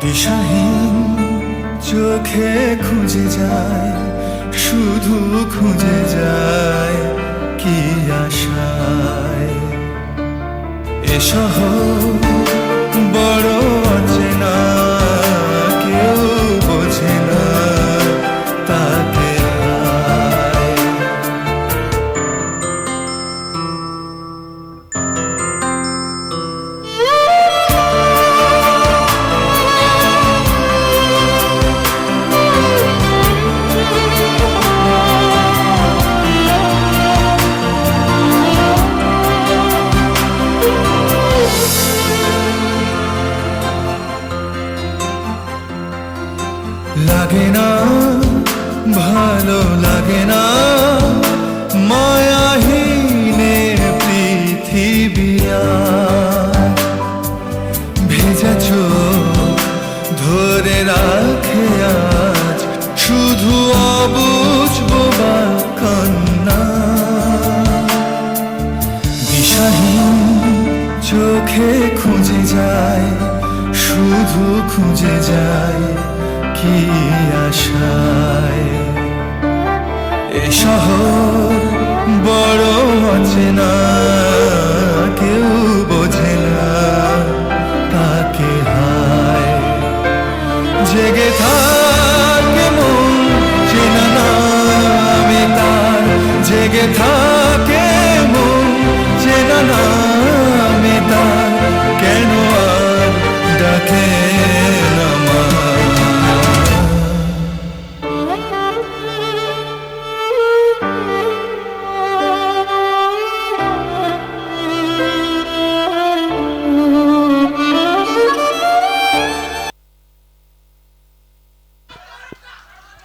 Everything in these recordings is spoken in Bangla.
দিশাহীন চোখে খুঁজে যায় শুধু খুঁজে যায় কি আশায়। এ লাগে না, ভালো লাগে না মায়াহীনে পৃথিবী আর। ভেজা চোখ ধরে রাখে আজ শুধু অবুঝ বা কান্না দিশাহীন চোখে খুঁজে যায়, শুধু খুঁজে যায় কি আশায়? এ শহর বড় অচেনা কেউ বোঝে না তাকে হায়। জেগে থাকে মন, চেনা নামে তার, জেগে থাকে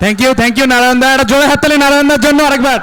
thank you thank you Narayan da একটা জোরে হাততালি নারায়ণ দার জন্য আরেকবার।